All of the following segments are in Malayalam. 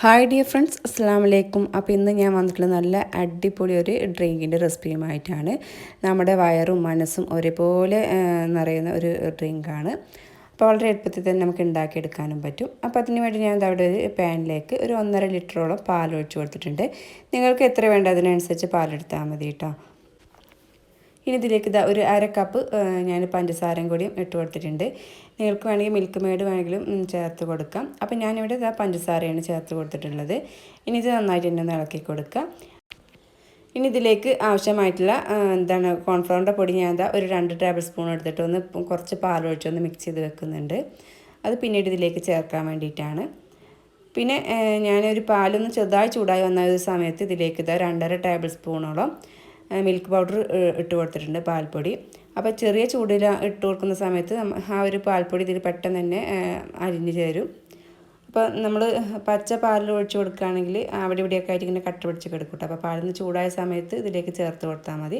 ഹായ് ഡിയർ ഫ്രണ്ട്സ് അസ്സാം വലൈക്കും അപ്പോൾ ഇന്ന് ഞാൻ വന്നിട്ടുള്ള നല്ല അടിപൊളി ഒരു ഡ്രിങ്കിന്റെ റെസിപ്പിയുമായിട്ടാണ്. നമ്മുടെ വയറും മനസ്സും ഒരേപോലെ നിറയുന്ന ഒരു ഡ്രിങ്കാണ്. അപ്പോൾ വളരെ എളുപ്പത്തിൽ തന്നെ നമുക്ക് ഉണ്ടാക്കിയെടുക്കാനും പറ്റും. അപ്പോൾ അതിന് വേണ്ടി ഞാൻ അവിടെ ഒരു പാനിലേക്ക് ഒരു ഒന്നര ലിറ്ററോളം പാൽ ഒഴിച്ചു കൊടുത്തിട്ടുണ്ട്. നിങ്ങൾക്ക് എത്ര വേണ്ട അതിനനുസരിച്ച് പാലെടുത്താൽ മതി കേട്ടോ. ഇനി ഇതിലേക്ക് ഇതാ ഒരു അര കപ്പ് ഞാൻ പഞ്ചസാരയും കൂടിയും ഇട്ട് കൊടുത്തിട്ടുണ്ട്. നിങ്ങൾക്ക് വേണമെങ്കിൽ മിൽക്ക് മെയ്ഡ് വേണമെങ്കിലും ചേർത്ത് കൊടുക്കാം. അപ്പം ഞാനിവിടെ ഇതാ പഞ്ചസാരയാണ് ചേർത്ത് കൊടുത്തിട്ടുള്ളത്. ഇനി ഇത് നന്നായിട്ട് തന്നെ ഒന്ന് ഇളക്കി കൊടുക്കുക ഇനി ഇതിലേക്ക് ആവശ്യമായിട്ടുള്ള എന്താണ് കോൺഫ്ലവറിന്റെ പൊടി ഞാൻ എന്താ ഒരു രണ്ട് ടേബിൾ സ്പൂൺ എടുത്തിട്ട് ഒന്ന് കുറച്ച് പാലൊഴിച്ചൊന്ന് മിക്സ് ചെയ്ത് വെക്കുന്നുണ്ട്. അത് പിന്നീട് ഇതിലേക്ക് ചേർക്കാൻ വേണ്ടിയിട്ടാണ്. പിന്നെ ഞാനൊരു പാലൊന്ന് ചെറുതായി ചൂടായി വന്ന ഒരു സമയത്ത് ഇതിലേക്ക് ഇതാ രണ്ടര ടേബിൾ സ്പൂണോളം മിൽക്ക് പൗഡർ ഇട്ട് കൊടുത്തിട്ടുണ്ട് പാൽപ്പൊടി. അപ്പോൾ ചെറിയ ചൂടിൽ ഇട്ട് കൊടുക്കുന്ന സമയത്ത് ആ ഒരു പാൽപ്പൊടി ഇതിൽ പെട്ടെന്ന് തന്നെ അരിഞ്ഞു ചേരും. അപ്പോൾ നമ്മൾ പച്ച പാലിൽ ഒഴിച്ച് കൊടുക്കുകയാണെങ്കിൽ അവിടെ ഇവിടെയൊക്കെ ആയിട്ട് ഇങ്ങനെ കട്ട പിടിച്ച് കിടക്കൂട്ടോ അപ്പോൾ പാലിന് ചൂടായ സമയത്ത് ഇതിലേക്ക് ചേർത്ത് കൊടുത്താൽ മതി.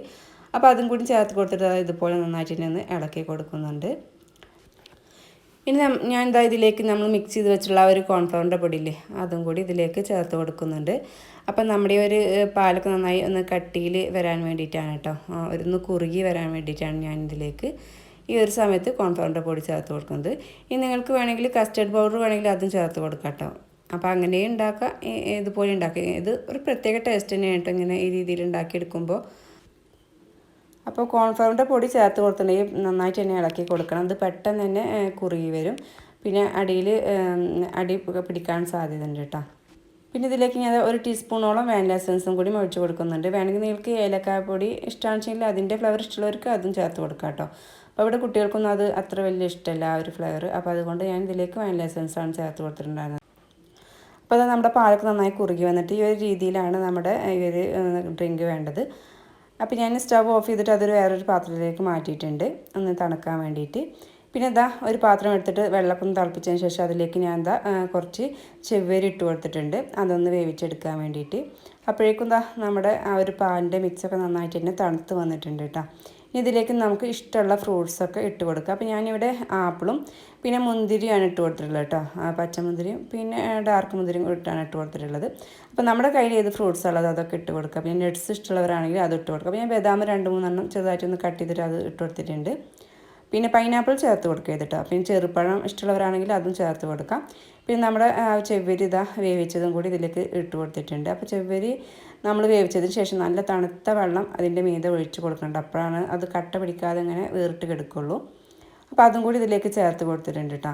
അപ്പോൾ അതും കൂടി ചേർത്ത് കൊടുത്തിട്ട് ഇതുപോലെ നന്നായിട്ട് തന്നെ ഒന്ന് ഇളക്കി കൊടുക്കുന്നുണ്ട്. ഇനി ഞാൻ എന്താ ഇതിലേക്ക് നമ്മൾ മിക്സ് ചെയ്ത് വെച്ചുള്ള ആ ഒരു കോൺഫ്ലവറിന്റെ പൊടിയില്ലേ അതും കൂടി ഇതിലേക്ക് ചേർത്ത് കൊടുക്കുന്നുണ്ട്. അപ്പം നമ്മുടെ ഒരു പാലൊക്കെ നന്നായി ഒന്ന് കട്ടിയിൽ വരാൻ വേണ്ടിയിട്ടാണ് കേട്ടോ. ഒന്ന് കുറുകി വരാൻ വേണ്ടിയിട്ടാണ് ഞാൻ ഇതിലേക്ക് ഈ ഒരു സമയത്ത് കോൺഫ്ലവറിന്റെ പൊടി ചേർത്ത് കൊടുക്കുന്നത്. ഇനി നിങ്ങൾക്ക് വേണമെങ്കിൽ കസ്റ്റർഡ് പൗഡർ വേണമെങ്കിൽ അതും ചേർത്ത് കൊടുക്കാം കേട്ടോ. അപ്പോൾ അങ്ങനെ ഉണ്ടാക്കാം ഇതുപോലെ ഉണ്ടാക്കുക ഇത് ഒരു പ്രത്യേക ടേസ്റ്റ് തന്നെയാണ് കേട്ടോ ഇങ്ങനെ ഈ രീതിയിൽ ഉണ്ടാക്കിയെടുക്കുമ്പോൾ. അപ്പോൾ കോൺഫ്ലവറിന്റെ പൊടി ചേർത്ത് കൊടുത്തിട്ടുണ്ടെങ്കിൽ നന്നായിട്ട് തന്നെ ഇളക്കി കൊടുക്കണം. അത് പെട്ടെന്ന് തന്നെ കുറുകി വരും. പിന്നെ അടിയിൽ അടി പിടിക്കാൻ സാധ്യതയുണ്ട് കേട്ടോ. പിന്നെ ഇതിലേക്ക് ഞാൻ ഒരു ടീസ്പൂണോളം വാനില എസൻസും കൂടി ഒഴിച്ച് കൊടുക്കുന്നുണ്ട്. വേണമെങ്കിൽ നിങ്ങൾക്ക് ഏലക്കായ പൊടി ഇഷ്ടമാണെന്ന് വെച്ചെങ്കിൽ അതിന്റെ ഫ്ലേവർ ഇഷ്ടമുള്ളവർക്ക് അതും ചേർത്ത് കൊടുക്കാം കേട്ടോ. അപ്പോൾ ഇവിടെ കുട്ടികൾക്കൊന്നും അത് അത്ര വലിയ ഇഷ്ടമല്ല ആ ഒരു ഫ്ലേവർ. അപ്പോൾ അതുകൊണ്ട് ഞാൻ ഇതിലേക്ക് വാനില എസൻസാണ് ചേർത്ത് കൊടുത്തിട്ടുണ്ടായിരുന്നത്. അപ്പോൾ അത് നമ്മുടെ പാലൊക്കെ നന്നായി കുറുകി വന്നിട്ട് ഈ ഒരു രീതിയിലാണ് നമ്മുടെ ഈ ഒരു ഡ്രിങ്ക് വേണ്ടത്. അപ്പോൾ ഞാൻ സ്റ്റവ് ഓഫ് ചെയ്തിട്ട് അതൊരു വേറൊരു പാത്രത്തിലേക്ക് മാറ്റിയിട്ടുണ്ട്. ഒന്ന് തണുക്കാൻ വേണ്ടിയിട്ട്. പിന്നെ എന്താ ഒരു പാത്രം എടുത്തിട്ട് വെള്ളപ്പൊന്ന് ഒന്ന് തിളപ്പിച്ചതിന് ശേഷം അതിലേക്ക് ഞാൻ എന്താ കുറച്ച് ചെവ്വേരി ഇട്ട് കൊടുത്തിട്ടുണ്ട്. അതൊന്ന് വേവിച്ചെടുക്കാൻ വേണ്ടിയിട്ട്. അപ്പോഴേക്കും എന്താ നമ്മുടെ ആ ഒരു പാലിന്റെ മിക്സൊക്കെ നന്നായിട്ട് തന്നെ തണുത്ത് വന്നിട്ടുണ്ട് കേട്ടോ ഇതിലേക്ക് നമുക്ക് ഇഷ്ടമുള്ള ഫ്രൂട്ട്സൊക്കെ ഇട്ട് കൊടുക്കുക അപ്പോൾ ഞാനിവിടെ ആപ്പിളും പിന്നെ മുന്തിരിയാണ് ഇട്ട് കൊടുത്തിട്ടുള്ളത് കേട്ടോ. പച്ചമുന്തിരിയും പിന്നെ ഡാർക്ക് മുന്തിരിയും ഇട്ടാണ് ഇട്ട് കൊടുത്തിട്ടുള്ളത്. അപ്പോൾ നമ്മുടെ കയ്യിൽ ഏത് ഫ്രൂട്ട്സ് ഉള്ളത് അതൊക്കെ ഇട്ട് കൊടുക്കുക പിന്നെ നട്ട്സ് ഇഷ്ടമുള്ളവരാണെങ്കിൽ അത് ഇട്ട് കൊടുക്കുക അപ്പോൾ ഞാൻ ബദാം രണ്ട് മൂന്നെണ്ണം ചെറുതായിട്ടൊന്ന് കട്ട് ചെയ്തിട്ട് അത് ഇട്ട് കൊടുത്തിട്ടുണ്ട്. പിന്നെ പൈനാപ്പിൾ ചേർത്ത് കൊടുക്കുക കേട്ടോ. പിന്നെ ചെറുപ്പഴം ഇഷ്ടമുള്ളവരാണെങ്കിൽ അതും ചേർത്ത് കൊടുക്കാം. പിന്നെ നമ്മുടെ ചെവ്വരി ഇതാ വേവിച്ചതും കൂടി ഇതിലേക്ക് ഇട്ട് കൊടുത്തിട്ടുണ്ട്. അപ്പോൾ ചെവ്വരി നമ്മൾ വേവിച്ചതിന് ശേഷം നല്ല തണുത്ത വെള്ളം അതിന്റെ മീതെ ഒഴിച്ച് കൊടുക്കുന്നുണ്ട്. അപ്പോഴാണ് അത് കട്ട പിടിക്കാതെ ഇങ്ങനെ വേറിട്ട് കിടക്കുള്ളൂ. അപ്പോൾ അതും കൂടി ഇതിലേക്ക് ചേർത്ത് കൊടുത്തിട്ടുണ്ട് കേട്ടോ.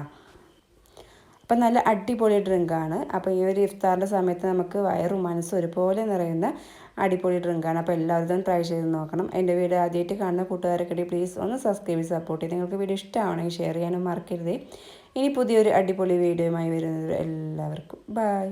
അപ്പം നല്ല അടിപൊളി ഡ്രിങ്കാണ്. അപ്പോൾ ഈ ഒരു ഇഫ്താറിന്റെ സമയത്ത് നമുക്ക് വയറും മനസ്സും ഒരുപോലെ നിറയുന്ന അടിപൊളി ഡ്രിങ്കാണ്. അപ്പോൾ എല്ലാവരും ട്രൈ ചെയ്ത് നോക്കണം. എന്റെ വീഡിയോ ആദ്യമായിട്ട് കാണുന്ന കൂട്ടുകാരൊക്കെ പ്ലീസ് ഒന്ന് സബ്സ്ക്രൈബ് ചെയ്ത് സപ്പോർട്ട് ചെയ്ത് നിങ്ങൾക്ക് വീഡിയോ ഇഷ്ടമാണെങ്കിൽ ഷെയർ ചെയ്യാനും മറക്കരുത്. ഇനി പുതിയൊരു അടിപൊളി വീഡിയോയുമായി വരുന്നത് എല്ലാവർക്കും ബൈ